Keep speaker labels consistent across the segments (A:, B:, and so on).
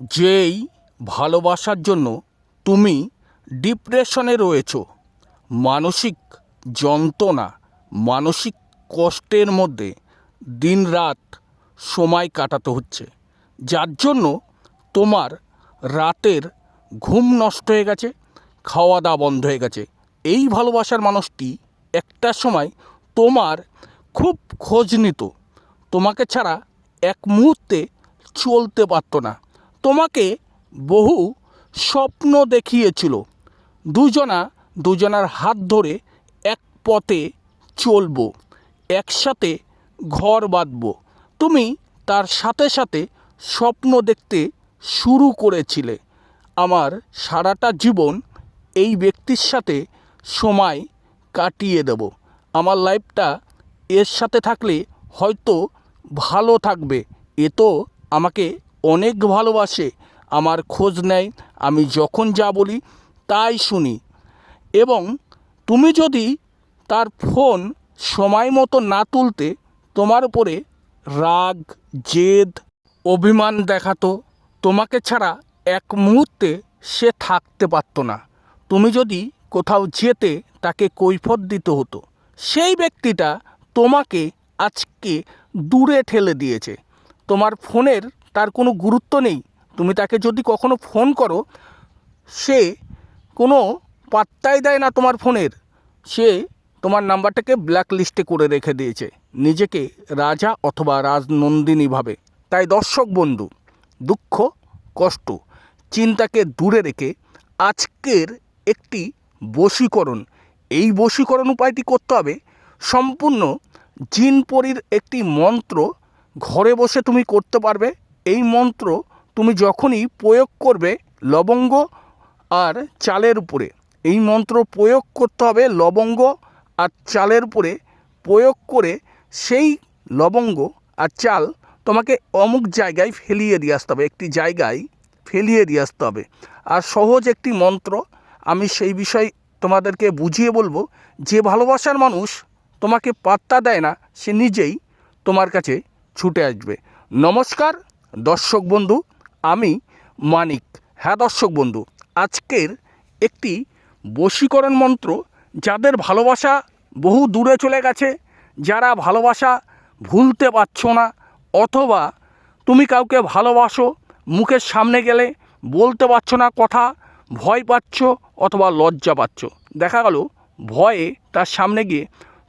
A: যেই ভালোবাসার জন্য তুমি ডিপ্রেশনে রয়েছো, মানসিক যন্ত্রণা, মানসিক কষ্টের মধ্যে দিনরাত সময় কাটাতে হচ্ছে, যার জন্য তোমার রাতের ঘুম নষ্ট হয়ে গেছে খাওয়া দাওয়া বন্ধ হয়ে গেছে। এই ভালোবাসার মানুষটি একটা সময় তোমার খুব খোঁজ নিত। তোমাকে ছাড়া এক মুহূর্তে চলতে পারতো না। তোমাকে বহু স্বপ্ন দেখিয়েছিল। দুজনা দুজনার হাত ধরে এক পথে চলবো, একসাথে ঘর বাঁধবো। তুমি তার সাথে সাথে স্বপ্ন দেখতে শুরু করেছিলে। আমার সারাটা জীবন এই ব্যক্তির সাথে সময় কাটিয়ে দেব। আমার লাইফটা এর সাথে থাকলে হয়তো ভালো থাকবে। এ তো আমাকে অনেক ভালোবাসে, আমার খোঁজ নেয়, আমি যখন যা বলি তাই শুনি। এবং তুমি যদি তার ফোন সময় মতো না তুলতে তোমার উপরে রাগ, জেদ, অভিমান দেখাতো, তোমাকে ছাড়া এক মুহূর্তে সে থাকতে পারতো না। তুমি যদি কোথাও যেতে তাকে কৈফত দিতে হতো, সেই ব্যক্তিটা তোমাকে আজকে দূরে ঠেলে দিয়েছে। তোমার ফোনের তার কোনো গুরুত্ব নেই। তুমি তাকে যদি কখনো ফোন করো, সে কোনো পাত্তাই দেয় না তোমার ফোনের। সে তোমার নাম্বারটাকে ব্ল্যাক লিস্টে করে রেখে দিয়েছে। নিজেকে রাজা অথবা রাজনন্দিনী ভাবে। তাই দর্শক বন্ধু, দুঃখ, কষ্ট, চিন্তাকে দূরে রেখে আজকের একটি বশীকরণ। এই বশীকরণ উপায়টি করতে হবে। সম্পূর্ণ জিনপরির একটি মন্ত্র ঘরে বসে তুমি করতে পারবে। এই মন্ত্র তুমি যখনই প্রয়োগ করবে লবঙ্গ আর চালের উপরে, এই মন্ত্র প্রয়োগ করতে হবে লবঙ্গ আর চালের উপরে। প্রয়োগ করে সেই লবঙ্গ আর চাল তোমাকে অমুক জায়গায় ফেলিয়ে দিয়ে আসতে হবে, একটি জায়গায় ফেলিয়ে দিয়ে আসতে হবে। আর সহজ একটি মন্ত্র, আমি সেই বিষয় তোমাদেরকে বুঝিয়ে বলব, যে ভালোবাসার মানুষ তোমাকে পাত্তা দেয় না, সে নিজেই তোমার কাছে ছুটে আসবে। নমস্কার দর্শক বন্ধু, আমি মানিক। হ্যাঁ দর্শক বন্ধু, আজকের একটি বশীকরণ মন্ত্র যাদের ভালোবাসা বহু দূরে চলে গেছে, যারা ভালোবাসা ভুলতে পারছ না, অথবা তুমি কাউকে ভালোবাসো, মুখের সামনে গেলে বলতে পারছ না, কথা ভয় পাচ্ছ অথবা লজ্জা পাচ্ছ। দেখা গেল, ভয়ে তার সামনে গিয়ে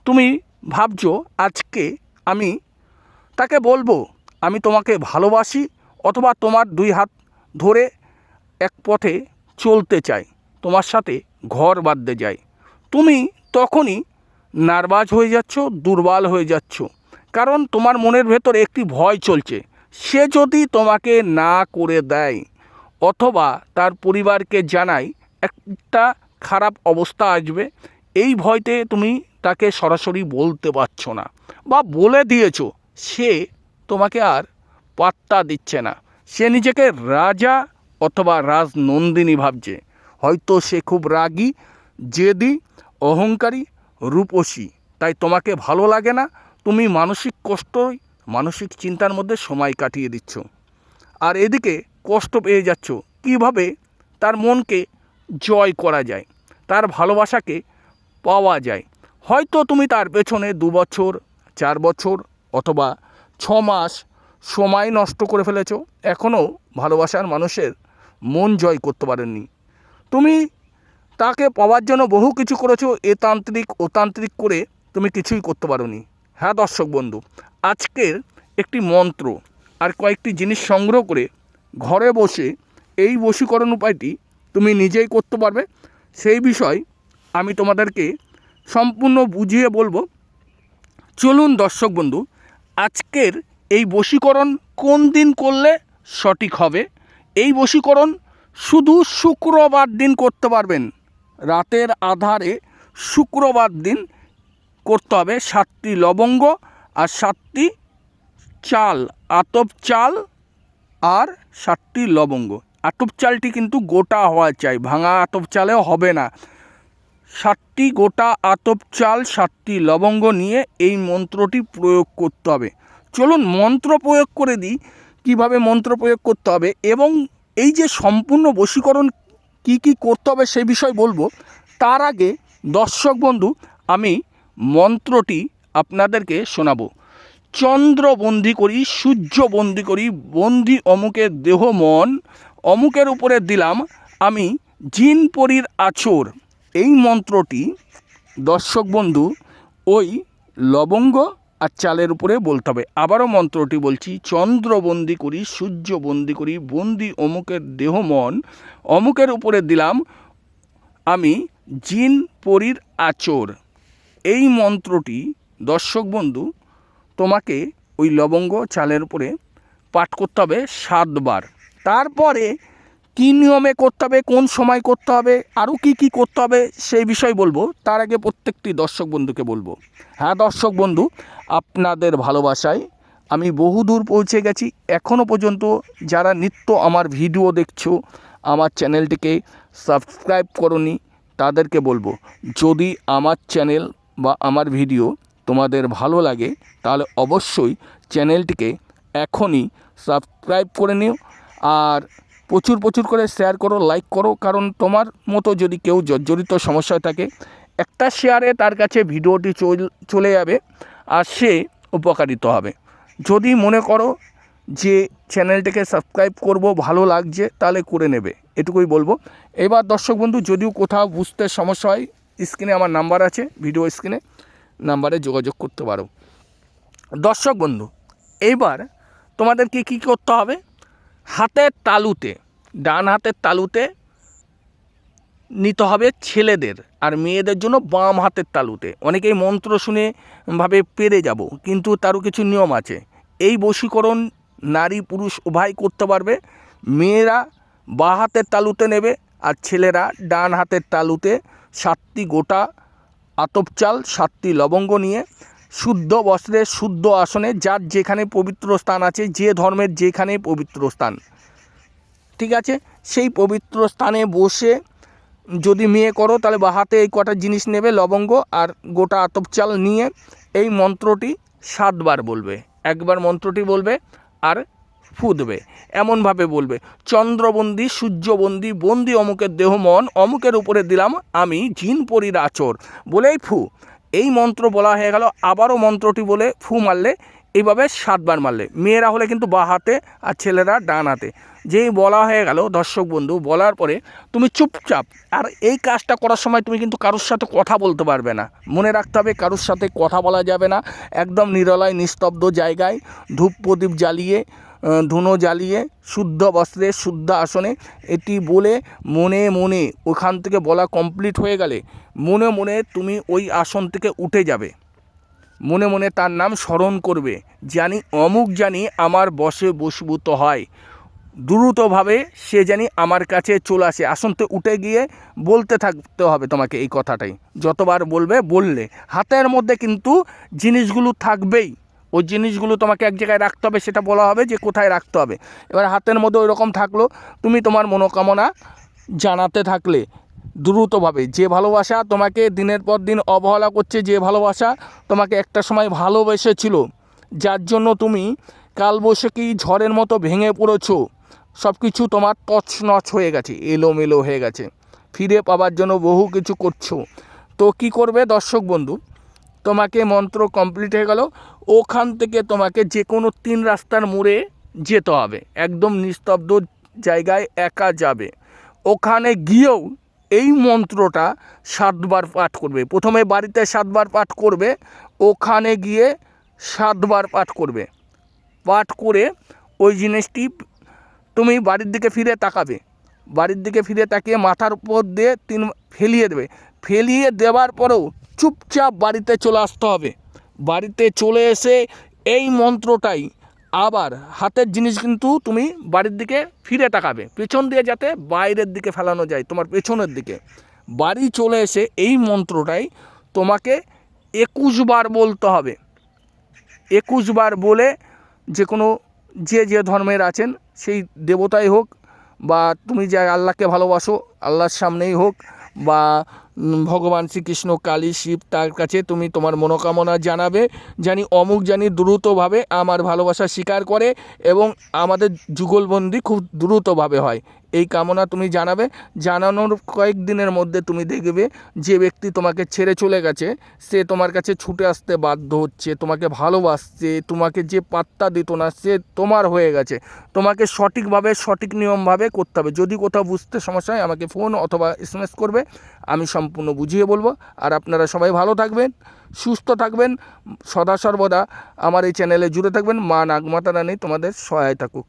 A: তুমি ভাবছ, আজকে আমি তাকে বলব তোমাকে ভালোবাসি অথবা তোমার দুই হাত ধরে এক পথে চলতে চাই, তোমার সাথে ঘর বাঁধতে যাই তুমি তখনই নার্ভাস হয়ে যাচ্ছ, দুর্বল হয়ে যাচ্ছ, কারণ তোমার মনের ভেতরে একটি ভয় চলছে। সে যদি তোমাকে না করে দেয় অথবা তার পরিবারকে জানায়, একটা খারাপ অবস্থা আসবে, এই ভয়তে তুমি তাকে সরাসরি বলতে পারছ না বা বলে দিয়েছ, সে তোমাকে আর পাত্তা দিচ্ছে না। সে নিজেকে রাজা অথবা রাজনন্দিনী ভাবছে। হয়তো সে খুব রাগী, জেদি, অহংকারী, রূপসী। তাই তোমাকে ভালো লাগে না, তুমি মানসিক কষ্টই, মানসিক চিন্তার মধ্যে সময় কাটিয়ে দিচ্ছ। আর এদিকে কষ্ট পেয়ে যাচ্ছ, কীভাবে তার মনকে জয় করা যায়, তার ভালোবাসাকে পাওয়া যায়। হয়তো তুমি তার পেছনে দু বছর, চার বছর অথবা ছ মাস সময় নষ্ট করে ফেলেছো, এখনও ভালোবাসার মানুষের মন জয় করতে পারেননি। তুমি তাকে পাওয়ার জন্য বহু কিছু করেছ, এ তান্ত্রিক, ও তান্ত্রিক করে তুমি কিছুই করতে পারোনি। হ্যাঁ দর্শক বন্ধু, আজকের একটি মন্ত্র আর কয়েকটি জিনিস সংগ্রহ করে ঘরে বসে এই বশীকরণ উপায়টি তুমি নিজেই করতে পারবে। সেই বিষয় আমি তোমাদেরকে সম্পূর্ণ বুঝিয়ে বলব। চলুন দর্শক বন্ধু আজকের এই বশীকরণ কোন দিন করলে সঠিক হবে? এই বশীকরণ শুধু শুক্রবার দিন করতে পারবেন। রাতের আধারে শুক্রবার দিন করতে হবে সাতটি লবঙ্গ আর সাতটি চাল, আতপ চাল আর সাতটি লবঙ্গ। আতপ চালটি কিন্তু গোটা হওয়া চাই, ভাঙা আতপ চালেও হবে না। সাতটি গোটা আতপ চাল, সাতটি লবঙ্গ নিয়ে এই মন্ত্রটি প্রয়োগ করতে হবে। চলুন মন্ত্র প্রয়োগ করে দিই, কীভাবে মন্ত্র প্রয়োগ করতে হবে এবং এই যে সম্পূর্ণ বশীকরণ কি কি করতে হবে সেই বিষয় বলব। তার আগে দর্শক বন্ধু, আমি মন্ত্রটি আপনাদেরকে শোনাবো। চন্দ্র বন্দি করি সূর্য বন্দি করি, বন্দি অমুকের দেহ মন, অমুকের উপরে দিলাম আমি জিন পরীর আচর এই মন্ত্রটি দর্শক বন্ধু ওই লবঙ্গ আর চালের উপরে বলতে হবে। আবারও মন্ত্রটি বলছি, চন্দ্র বন্দি করি, সূর্য বন্দি করি, বন্দি অমুকের দেহ মন, অমুকের উপরে দিলাম আমি জিন, পরীর আচর। এই মন্ত্রটি দর্শক বন্ধু তোমাকে ওই লবঙ্গ চালের উপরে পাঠ করতে হবে সাতবার। তারপরে কী নিয়মে করতে হবে, কোন সময় করতে হবে আরও কি কি করতে হবে, সেই বিষয় বলব। তার আগে প্রত্যেকটি দর্শক বন্ধুকে বলব। হ্যাঁ দর্শক বন্ধু, আপনাদের ভালোবাসায় আমি বহুদূর পৌঁছে গেছি। এখনও পর্যন্ত যারা নিত্য আমার ভিডিও দেখছ, আমার চ্যানেলটিকে সাবস্ক্রাইব করনি, তাদেরকে বলব, যদি আমার চ্যানেল বা আমার ভিডিও তোমাদের ভালো লাগে, তাহলে অবশ্যই চ্যানেলটিকে এখনই সাবস্ক্রাইব করে নিও। আর প্রচুর প্রচুর করে শেয়ার করো লাইক করো। কারণ তোমার মতো যদি কেউ জর্জরিত সমস্যায় থাকে, একটা শেয়ারে তার কাছে ভিডিওটি চল- যাবে আর সে উপকারিত হবে। যদি মনে করো যে চ্যানেলটিকে সাবস্ক্রাইব করব, ভালো লাগছে, তাহলে করে নেবে। এটুকুই বলব। এবার দর্শক বন্ধু, যদিও কোথাও বুঝতে সমস্যা হয় স্ক্রিনে আমার নাম্বার আছে ভিডিও স্ক্রিনে নাম্বারে যোগাযোগ করতে পারো। দর্শক বন্ধু এইবার তোমাদেরকে কী করতে হবে? হাতের তালুতে, ডান হাতের তালুতে নিতে হবে ছেলেদের আর মেয়েদের জন্য বাম হাতের তালুতে। অনেকেই মন্ত্র শুনে ভাবে পেরে যাব, কিন্তু তারও কিছু নিয়ম আছে। এই বশীকরণ নারী পুরুষ উভয় করতে পারবে। মেয়েরা বা হাতের তালুতে নেবে আর ছেলেরা ডান হাতের তালুতে সাতটি গোটা আতপচাল, সাতটি লবঙ্গ নিয়ে শুদ্ধ বস্ত্রে শুদ্ধ আসনে, যার যেখানে পবিত্র স্থান আছে, যে ধর্মের যেখানে পবিত্র স্থান। ঠিক আছে? সেই পবিত্র স্থানে বসে যদি মেয়ে করো, তাহলে বা হাতে এই কটা জিনিস নেবে, লবঙ্গ আর গোটা আতপ চাল নিয়ে এই মন্ত্রটি সাতবার বলবে। একবার মন্ত্রটি বলবে আর ফু দেবে এমনভাবে বলবে, চন্দ্রবন্দি, সূর্যবন্দি, বন্দি অমুকের দেহ মন, অমুকের উপরে দিলাম আমি জিন পরির আচর। বলেই ফু এই মন্ত্র বলা হয়ে গেল, আবারও মন্ত্রটি বলে ফু মারলে, এইভাবে সাতবার মারলে। মেয়েরা হলে কিন্তু বা হাতে আর ছেলেরা ডান হাতে। যেই বলা হয়ে গেল, দর্শক বন্ধু, বলার পরে তুমি চুপচাপ, আর এই কাজটা করার সময় তুমি কিন্তু কারোর সাথে কথা বলতে পারবে না। মনে রাখতে হবে কারোর সাথে কথা বলা যাবে না। একদম নিরলায়, নিস্তব্ধ জায়গায় ধূপ প্রদীপ জ্বালিয়ে ধুনো জ্বালিয়ে, শুদ্ধ বস্ত্রে, শুদ্ধ আসনে, এটি বলে মনে মনে ওখান থেকে বলা কমপ্লিট হয়ে গেলে মনে মনে তুমি ওই আসন থেকে উঠে যাবে। মনে মনে তার নাম স্মরণ করবে। জানি, অমুক জানি আমার বসে বশীভূত হয়। দ্রুতভাবে সে জানি আমার কাছে চলে আসে। আসনতে উঠে গিয়ে বলতে থাকতে হবে তোমাকে এই কথাটাই। যতবার বলবে, বললে। হাতের মধ্যে কিন্তু জিনিসগুলো থাকবেই। ওই জিনিসগুলো তোমাকে এক জায়গায় রাখতে হবে, সেটা বলা হবে যে কোথায় রাখতে হবে। এবার হাতের মধ্যে ওই রকম থাকল, তুমি তোমার মনোকামনা জানাতে থাকলে দ্রুতভাবে। যে ভালোবাসা তোমাকে দিনের পর দিন অবহেলা করছে, যে ভালোবাসা তোমাকে একটা সময় ভালোবেসেছিল, যার জন্য তুমি কালবৈশাখী ঝড়ের মতো ভেঙে পড়েছো। সব কিছু তোমার তছনছ হয়ে গেছে, এলোমেলো হয়ে গেছে। ফিরে পাবার জন্য বহু কিছু করছ। তো কি করবে দর্শক বন্ধু? তোমাকে মন্ত্র কমপ্লিট হয়ে গেল। ওখান থেকে তোমাকে যে কোনো তিন রাস্তার মোড়ে যেতে হবে। একদম নিস্তব্ধ জায়গায় একা যাবে। ওখানে গিয়েও এই মন্ত্রটা সাতবার পাঠ করবে। প্রথমে বাড়িতে সাতবার পাঠ করবে, ওখানে গিয়ে সাতবার পাঠ করবে। পাঠ করে ওই জিনিসটি তুমি বাড়ির দিকে ফিরে তাকাবে। বাড়ির দিকে ফিরে তাকিয়ে মাথার উপর দিয়ে তিন ফেলিয়ে দেবে। ফেলিয়ে দেওয়ার পরেও চুপচাপ বাড়িতে চলে আসতে হবে। বাড়িতে চলে এসে এই মন্ত্রটাই। আবার হাতের জিনিস কিন্তু তুমি বাড়ির দিকে ফিরে তাকাবে। পেছন দিয়ে যাতে বাইরের দিকে ফেলানো যায়, তোমার পেছনের দিকে। বাড়ি চলে এসে এই মন্ত্রটাই তোমাকে একুশ বার বলতে হবে। একুশ বার বলে যে কোনো যে যে ধর্মের আছেন, সেই দেবতাই হোক বা তুমি যে আল্লাহকে ভালোবাসো, আল্লাহর সামনেই হোক বা ভগবান শ্রীকৃষ্ণ কালী শিব, তার কাছে তুমি তোমার মনোকামনা জানাবে, জানি অমুক, জানি দ্রুতভাবে আমার ভালোবাসা স্বীকার করে এবং আমাদের যুগলবন্দি খুব দ্রুতভাবে হয়। এই কামনা তুমি জানাবে। জানানোর কয়েকদিনের মধ্যে তুমি দেখবে যে ব্যক্তি তোমাকে ছেড়ে চলে গেছে, সে তোমার কাছে ছুটে আসতে বাধ্য হচ্ছে, তোমাকে ভালোবাসছে, তোমাকে যে পাত্তা দিত না, সে তোমার হয়ে গেছে। তোমাকে সঠিকভাবে, সঠিক নিয়মভাবে করতে হবে। যদি কোথাও বুঝতে সমস্যা হয়, আমাকে ফোন অথবা এসএমএস করবে, আমি সম্পূর্ণ বুঝিয়ে বলব। আর আপনারা সবাই ভালো থাকবেন, সুস্থ থাকবেন সদা সর্বদা আমার এই চ্যানেলে জুড়ে থাকবেন। মা নাগমাতা রানী, তোমাদের সহায় থাকুক।